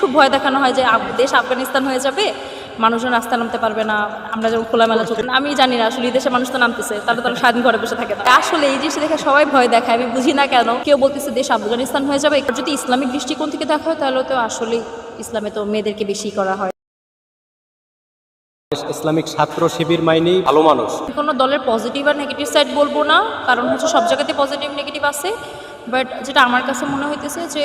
খুব ভয় দেখানো হয় যে দেশ আফগানিস্তান হয়ে যাবে মানুষজন রাস্তা নামতে পারবে না আমরা যেমন খোলামেলা চলতে আমি জানি না আসলে এই দেশে মানুষ তো নামতেছে তাহলে তারা স্বাধীন ঘরে বসে থাকে। আসলে এই জিনিস দেখে সবাই ভয় দেখায় আমি বুঝি না কেন। কেউ বলতেছে দেশ আফগানিস্তান হয়ে যাবে যদি ইসলামিক দৃষ্টিকোণ থেকে দেখা হয় তাহলে তো আসলে ইসলামে তো মেয়েদেরকে বেশি করা হয়। ইসলামিক ছাত্র শিবির মাইনি ভালো মানুষ। কোনো দলের পজিটিভ আর নেগেটিভ সাইড বলব না কারণ হচ্ছে সব জায়গাতে পজিটিভ নেগেটিভ আছে। বাট যেটা আমার কাছে মনে হইতেছে যে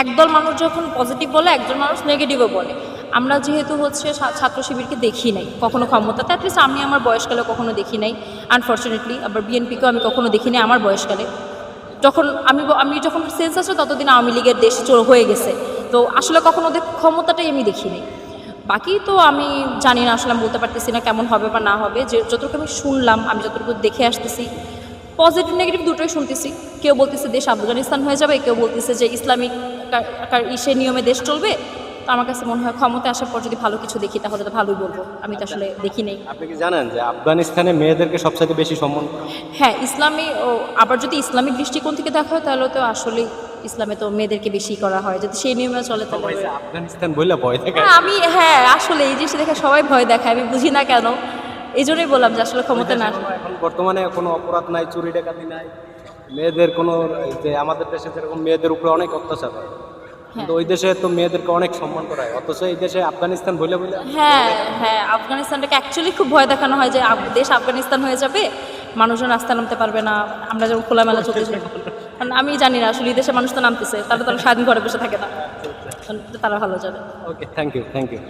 একদল মানুষ যখন পজিটিভ বলে, একজন মানুষ নেগেটিভও বলে। আমরা যেহেতু হচ্ছে ছাত্র শিবিরকে দেখি নাই, কখনো ক্ষমতা ক্ষমতাতে অ্যাটলিস্ট আমি আমার বয়সকালে কখনো দেখি নাই। আনফর্চুনেটলি আবার বিএনপিকেও আমি কখনো দেখি নাই আমার বয়সকালে। যখন আমি আমি যখন সেন্স আছে, ততদিন আওয়ামী লীগের দেশ হয়ে গেছে। তো আসলে কখনো ওদের ক্ষমতাটাই আমি দেখি নাই। বাকি তো আমি জানি না, আসলে আমি বলতে পারতেছি না কেমন হবে বা না হবে। যে, যতটুকু আমি শুনলাম, আমি যতটুকু দেখে আসতেছি পজিটিভ নেগেটিভ দুটোই শুনতেছি। কেউ বলতেছে দেশ আফগানিস্তান হয়ে যাবে, কেউ বলতেছে যে ইসলামিক ইসে নিয়মে দেশ চলবে তো আমার কাছে মনে হয় ক্ষমতা আসার পর যদি ভালো কিছু দেখি তাহলে তো ভালোই বলব। আমি তো আসলে দেখি নেই। আপনি কি জানেন যে আফগানিস্তানে মেয়েদেরকে সবচেয়ে বেশি সম্মান হ্যাঁ ইসলামী ও আবার যদি ইসলামিক দৃষ্টিকোণ থেকে দেখা হয় তাহলে তো আসলে ইসলামে তো মেয়েদেরকে বেশি করা হয়। যদি সেই নিয়মে চলে তাহলে আফগানিস্তান বললে ভয় থাকে হ্যাঁ, আমি হ্যাঁ আসলে এই জিনিসটা দেখে সবাই ভয় দেখায় আমি বুঝি না কেন। এই জন্যই বললাম যে আসলে ক্ষমতা না এখন বর্তমানে কোনো অপরাধ নাই চুরি ডাকাতি নাই। মেয়েদের কোনো যে আমাদের দেশে যেরকম মেয়েদের উপরে অনেক অত্যাচার হয়। কিন্তু ওই দেশে তো মেয়েদেরকে অনেক সম্মান করা হয়। অথচ এই দেশে আফগানিস্তান বলে বলে হ্যাঁ হ্যাঁ আফগানিস্তানটাকে অ্যাকচুয়ালি খুব ভয় দেখানো হয় যে দেশ আফগানিস্তান হয়ে যাবে মানুষজন রাস্তা নামতে পারবে না আমরা যেমন খোলামেলা চলতে কারণ আমি জানি না আসলে এই দেশে মানুষ তো নামতেছে তারা তারা স্বাধীন ঘরে বসে থাকে না। তারা ভালো যাবে okay thank you thank you